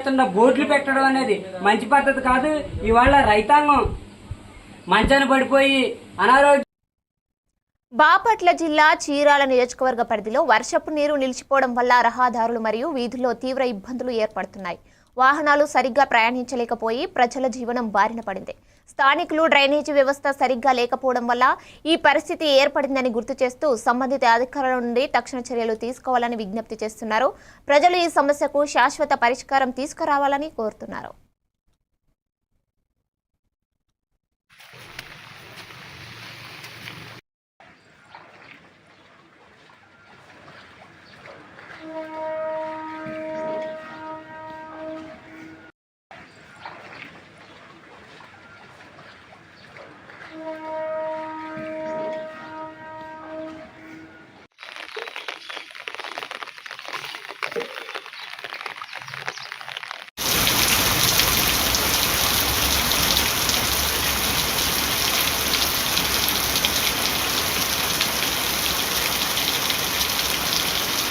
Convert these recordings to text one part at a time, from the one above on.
చేస్తున్న బోర్డులు పెట్టడం అనేది మంచి పద్ధతి కాదు. ఇవాళ రైతాంగం మంచాన పడిపోయి అనారోగ్య బాపట్ల జిల్లా చీరాల నియోజకవర్గ పరిధిలో వర్షపు నీరు నిలిచిపోవడం వల్ల రహదారులు మరియు వీధుల్లో తీవ్ర ఇబ్బందులు ఏర్పడుతున్నాయి. వాహనాలు సరిగ్గా ప్రయాణించలేకపోయి ప్రజల జీవనం బారిన పడింది. స్థానికులు డ్రైనేజీ వ్యవస్థ సరిగ్గా లేకపోవడం వల్ల ఈ పరిస్థితి ఏర్పడిందని గుర్తు చేస్తూ సంబంధిత అధికారుల నుండి తక్షణ చర్యలు తీసుకోవాలని విజ్ఞప్తి చేస్తున్నారు. ప్రజలు ఈ సమస్యకు శాశ్వత పరిష్కారం తీసుకురావాలని కోరుతున్నారు.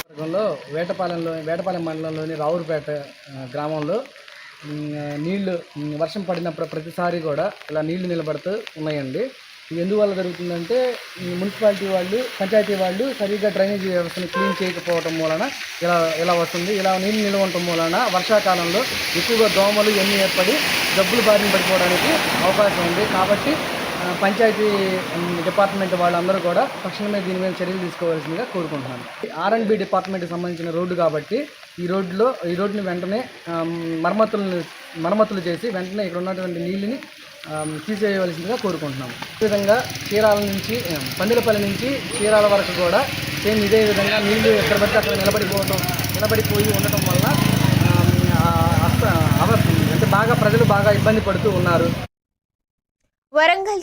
వర్గంలో వేటపాలెంలో వేటపాలెం మండలంలోని రావురుపేట గ్రామంలో నీళ్ళు వర్షం పడినప్పుడు ప్రతిసారి కూడా ఇలా నీళ్ళు నిలబడుతూ ఉన్నాయండి. ఇది ఎందువల్ల జరుగుతుందంటే ఈ మున్సిపాలిటీ వాళ్ళు పంచాయతీ వాళ్ళు సరిగ్గా డ్రైనేజీ వ్యవస్థను క్లీన్ చేయకపోవడం వలన ఇలా ఇలా వస్తుంది. ఇలా నీళ్ళు నిల్వ ఉండటం వలన వర్షాకాలంలో ఎక్కువగా దోమలు ఎన్ని ఏర్పడి జబ్బులు బారిన పడిపోవడానికి అవకాశం ఉంది. కాబట్టి పంచాయతీ డిపార్ట్మెంట్ వాళ్ళందరూ కూడా తక్షణమే దీని మీద చర్యలు తీసుకోవాల్సిందిగా కోరుకుంటున్నాను. ఆర్ఎండ్బి డిపార్ట్మెంట్కి సంబంధించిన రోడ్డు కాబట్టి ఈ రోడ్డులో ఈ రోడ్డుని వెంటనే మరమ్మతులను మరమ్మతులు చేసి వెంటనే ఇక్కడ ఉన్నటువంటి నీళ్ళని తీసేయవలసిందిగా కోరుకుంటున్నాం ఈ విధంగా చీరాల నుంచి పందిలపల్లి నుంచి చీరాల వరకు కూడా సేమ్ ఇదే విధంగా నీళ్ళు ఎక్కడ పడితే అక్కడ నిలబడిపోవడం నిలబడిపోయి ఉండటం వల్ల అస్త- అంటే బాగా ప్రజలు బాగా ఇబ్బంది పడుతూ ఉన్నారు. వరంగల్